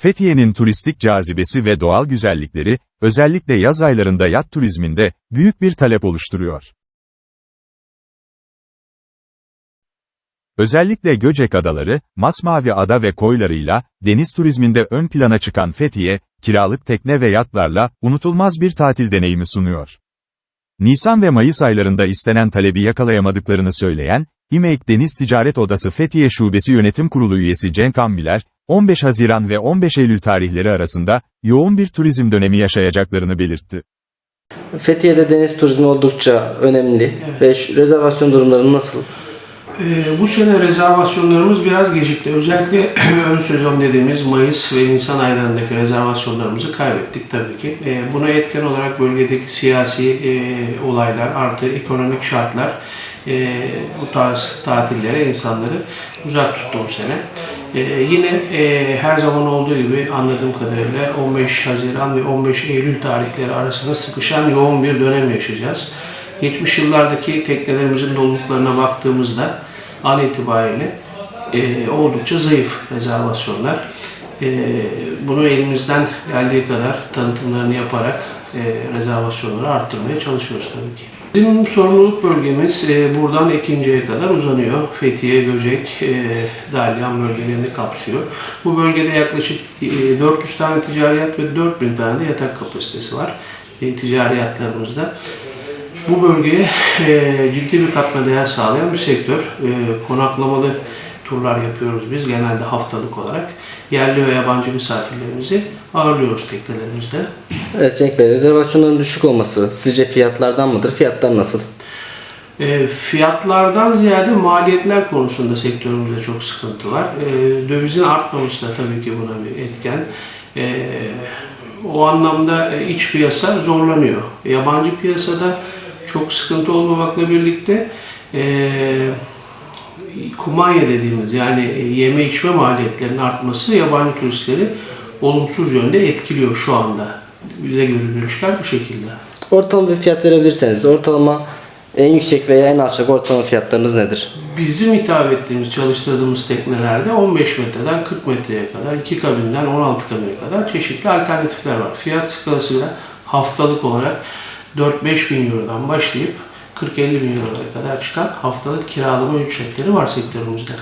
Fethiye'nin turistik cazibesi ve doğal güzellikleri, özellikle yaz aylarında yat turizminde, büyük bir talep oluşturuyor. Özellikle Göcek Adaları, Masmavi Ada ve koylarıyla, deniz turizminde ön plana çıkan Fethiye, kiralık tekne ve yatlarla, unutulmaz bir tatil deneyimi sunuyor. Nisan ve Mayıs aylarında istenen talebi yakalayamadıklarını söyleyen, İMEK Deniz Ticaret Odası Fethiye Şubesi Yönetim Kurulu üyesi Cenk Ambiler, 15 Haziran ve 15 Eylül tarihleri arasında, yoğun bir turizm dönemi yaşayacaklarını belirtti. Fethiye'de deniz turizmi oldukça önemli ve şu rezervasyon durumları nasıl? Ee, bu sene rezervasyonlarımız biraz gecikti. Özellikle ön sezon dediğimiz Mayıs ve Nisan aylarındaki rezervasyonlarımızı kaybettik tabii ki. Ee, buna etken olarak bölgedeki siyasi e, olaylar artı ekonomik şartlar e, bu tarz tatillere insanları uzak tuttu bu sene. Ee, yine e, her zaman olduğu gibi anladığım kadarıyla 15 Haziran ve 15 Eylül tarihleri arasında sıkışan yoğun bir dönem yaşayacağız. Geçmiş yıllardaki teknelerimizin doluluklarına baktığımızda an itibariyle e, oldukça zayıf rezervasyonlar. E, bunu elimizden geldiği kadar tanıtımlarını yaparak e, rezervasyonları arttırmaya çalışıyoruz tabii ki. Bizim sorumluluk bölgemiz e, buradan Ekinci'ye kadar uzanıyor. Fethiye, Göcek, e, Dalyan bölgelerini kapsıyor. Bu bölgede yaklaşık e, 400 tane ticari yat ve 4000 tane de yatak kapasitesi var e, ticari yatlarımızda. Bu bölgeye e, ciddi bir katma değer sağlayan bir sektör. E, konaklamalı turlar yapıyoruz biz genelde haftalık olarak. Yerli ve yabancı misafirlerimizi ağırlıyoruz teknelerimizde. Evet Cenk Bey, rezervasyonların düşük olması sizce fiyatlardan mıdır? Fiyatlar nasıl? E, fiyatlardan ziyade maliyetler konusunda sektörümüzde çok sıkıntı var. E, dövizin artmaması da tabii ki buna bir etken. E, o anlamda e, iç piyasa zorlanıyor. Yabancı piyasada çok sıkıntı olmamakla birlikte e, kumanya dediğimiz yani e, yeme içme maliyetlerinin artması yabancı turistleri olumsuz yönde etkiliyor şu anda. Bize göre görüşler bu şekilde. Ortalama bir fiyat verebilirseniz, ortalama en yüksek veya en alçak ortalama fiyatlarınız nedir? Bizim hitap ettiğimiz, çalıştırdığımız teknelerde 15 metreden 40 metreye kadar, 2 kabinden 16 kabine kadar çeşitli alternatifler var. Fiyat skalasıyla haftalık olarak 4-5 bin Euro'dan başlayıp 40-50 bin Euro'ya kadar çıkan haftalık kiralama ücretleri var sektörümüzde.